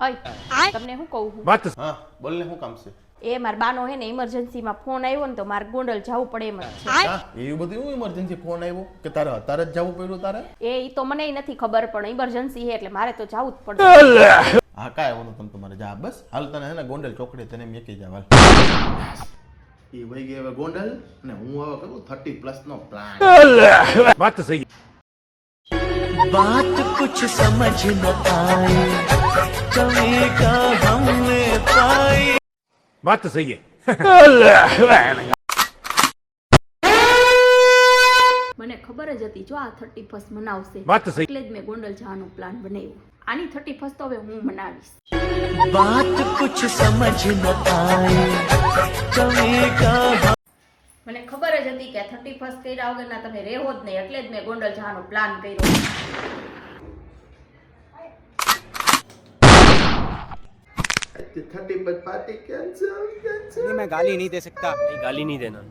અય તમને હું કહું છું વાત હા બોલને હું કામ છે? એ માર બાનો હે ને ઇમરજન્સીમાં ફોન આવ્યો ને તો માર ગોંડલ જવું પડે એમ છે. એ બધું હું ઇમરજન્સી ફોન આવ્યો કે તારે અત્યારે જ જવું પડ્યું તારે? એ ઈ તો મને નથી ખબર પણ ઇમરજન્સી હે એટલે મારે તો જવું જ પડે હા કાય વાંધો તમે તમારે જા બસ. હાલ તને હે ને ગોંડલ ચોકડી તને મેકી જાવ હાલ. એ વહી ગયા ગોંડલ અને હું હવે કરું થર્ટી પ્લસ નો પ્લાન વાત સહી. વાત કુછ સમજ ન આઈ மாத்து செய்ய મને ખબર જ હતી જો આ થર્ટી ફર્સ્ટ મનાવશે એટલે જ મેં ગોંડલ જવાનો પ્લાન બનાવ્યો. આની થર્ટી ફર્સ્ટ હવે હું મનાવીશ. વાત કુછ સમજ ન આય. મને ખબર જ હતી કે થર્ટી ફર્સ્ટ કર્યા વગરના તમે રહેવો જ નહીં એટલે જ મેં ગોંડલ જવાનો પ્લાન કર્યો. थर्टी पर पार्टी कैंसिल कैंसिल मैं गाली नहीं दे सकता नहीं गाली नहीं देना